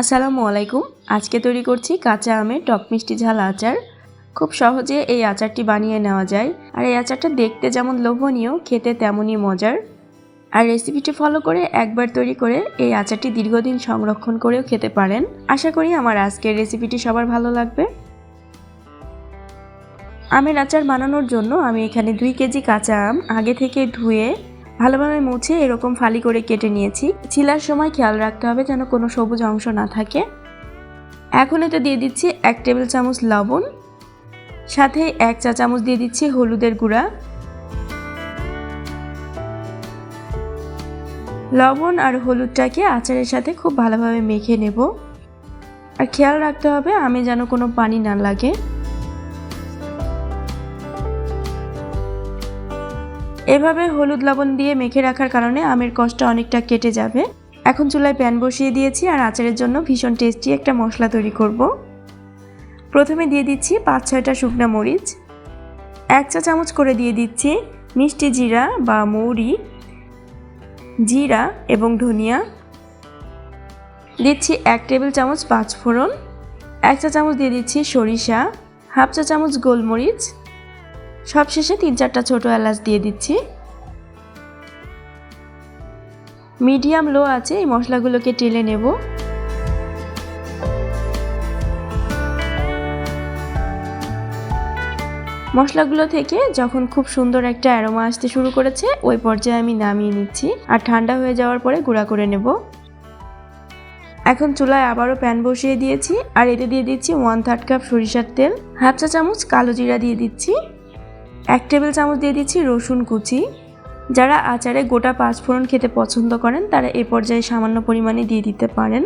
আসসালামু আলাইকুম। আজকে তৈরি করছি কাঁচা আমের টক মিষ্টি ঝাল আচার। খুব সহজে এই আচারটি বানিয়ে নেওয়া যায়। আর এই আচারটা দেখতে যেমন লোভনীয়, খেতে তেমনই মজার। আর রেসিপিটি ফলো করে একবার তৈরি করে এই আচারটি দীর্ঘদিন সংরক্ষণ করেও খেতে পারেন। আশা করি আমার আজকের রেসিপিটি সবার ভালো লাগবে। আমের আচার বানানোর জন্য আমি এখানে দুই কেজি কাঁচা আম আগে থেকে ধুয়ে ভালোভাবে মুছে এরকম ফালি করে কেটে নিয়েছি। ছিলার সময় খেয়াল রাখতে হবে যেন কোনো সবুজ অংশ না থাকে। এখন এতে দিয়ে দিচ্ছি এক টেবিল চামচ লবণ, সাথে এক চা চামচ দিয়ে দিচ্ছি হলুদের গুঁড়া। লবণ আর হলুদটাকে আচারের সাথে খুব ভালোভাবে মেখে নেব। আর খেয়াল রাখতে হবে আমি যেন কোনো পানি না লাগে। এভাবে হলুদ লবণ দিয়ে মেখে রাখার কারণে আমের কষ্ট অনেকটা কেটে যাবে। এখন চুলায় প্যান বসিয়ে দিয়েছি আর আচারের জন্য ভীষণ টেস্টি একটা মশলা তৈরি করব। প্রথমে দিয়ে দিচ্ছি পাঁচ ছয়টা শুকনা মরিচ, এক চা চামচ করে দিয়ে দিচ্ছি মিষ্টি জিরা বা মৌরি, জিরা এবং ধনিয়া। দিচ্ছি এক টেবিল চামচ পাঁচ ফোড়ন এক চা চামচ দিয়ে দিচ্ছি সরিষা, হাফ চা চামচ গোলমরিচ সবশেষে তিন চারটা ছোটো এলাচ দিয়ে দিচ্ছি। মিডিয়াম লো আছে, এই মশলাগুলোকে টেলে নেব। মশলাগুলো থেকে যখন খুব সুন্দর একটা অ্যারোমা আসতে শুরু করেছে, ওই পর্যায়ে আমি নামিয়ে নিচ্ছি আর ঠান্ডা হয়ে যাওয়ার পরে গুঁড়া করে নেব। এখন চুলায় আবারও প্যান বসিয়ে দিয়েছি আর এতে দিয়ে দিচ্ছি ওয়ান থার্ড কাপ সরিষার তেল, হাফ চা চামচ কালো জিরা দিয়ে দিচ্ছি। এক টেবিল চামচ দিয়ে দিচ্ছি রসুন কুচি। যারা আচারে গোটা পাঁচফোড়ন খেতে পছন্দ করেন, তারা এ পর্যায়ে সামান্য পরিমাণে দিয়ে দিতে পারেন।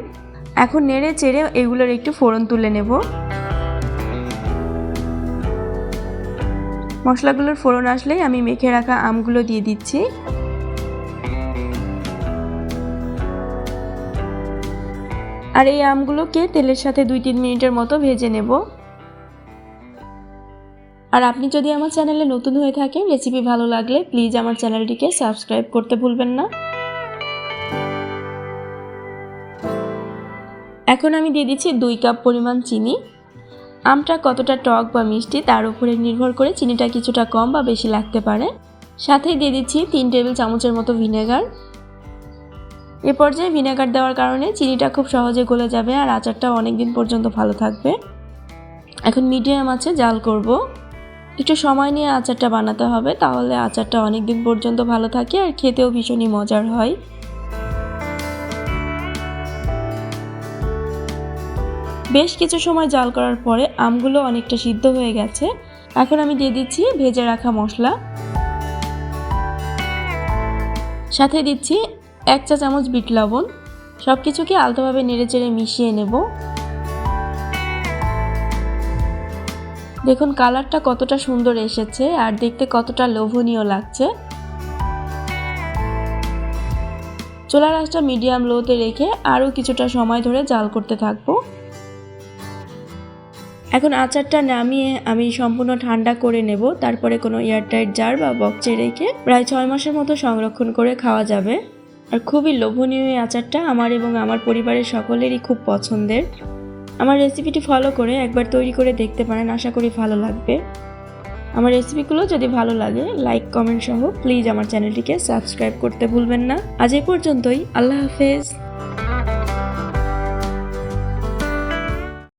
এখন নেড়ে চেড়ে এগুলোর একটু ফোড়ন তুলে নেব। মশলাগুলোর ফোড়ন আসলেই আমি মেখে রাখা আমগুলো দিয়ে দিচ্ছি। আর এই আমগুলোকে তেলের সাথে দুই তিন মিনিটের মতো ভেজে নেব। আর আপনি যদি আমার চ্যানেলে নতুন হয়ে থাকেন রেসিপি ভালো লাগলে প্লিজ আমার চ্যানেলটিকে সাবস্ক্রাইব করতে ভুলবেন না। এখন আমি দিয়ে দিচ্ছি দুই কাপ পরিমাণ চিনি। আমটা কতটা টক বা মিষ্টি তার উপরে নির্ভর করে চিনিটা কিছুটা কম বা বেশি লাগতে পারে। সাথেই দিয়ে দিচ্ছি তিন টেবিল চামচের মতো ভিনেগার। এ পর্যায়ে ভিনেগার দেওয়ার কারণে চিনিটা খুব সহজে গলে যাবে আর আচারটা অনেক দিন পর্যন্ত ভালো থাকবে। এখন মিডিয়াম আছে জাল করব। একটু সময় নিয়ে আচারটা বানাতে হবে, তাহলে আচারটা অনেক দিন পর্যন্ত ভালো থাকে আর খেতেও ভীষণই মজার হয়। বেশ কিছু সময় জাল করার পরে আমগুলো অনেকটা সিদ্ধ হয়ে গেছে। এখন আমি দিয়ে দিচ্ছি ভেজে রাখা মশলা। সাথে দিচ্ছি এক চা চামচ বিট লবণ। সব কিছুকে আলতোভাবে নেড়েচেড়ে মিশিয়ে নেব। দেখুন, কালারটা কতটা সুন্দর এসেছে আর দেখতে কতটা লোভনীয় লাগছে। চোলা রাসটা মিডিয়াম লোতে রেখে আরও কিছুটা সময় ধরে জাল করতে থাকব। এখন আচারটা নামিয়ে আমি সম্পূর্ণ ঠান্ডা করে নেব, তারপরে কোনো এয়ারটাইট জার বা বক্সে রেখে প্রায় ছয় মাসের মতো সংরক্ষণ করে খাওয়া যাবে। আর খুবই লোভনীয় এই আচারটা আমার এবং আমার পরিবারের সকলেরই খুব পছন্দের। আমার রেসিপিটি ফলো করে একবার তৈরি করে দেখতে পারেন, আশা করি ভালো লাগবে। আমার রেসিপিগুলো যদি ভালো লাগে লাইক কমেন্ট সহ প্লিজ আমার চ্যানেলটিকে সাবস্ক্রাইব করতে ভুলবেন না। আজ এ পর্যন্তই, আল্লাহ হাফেজ।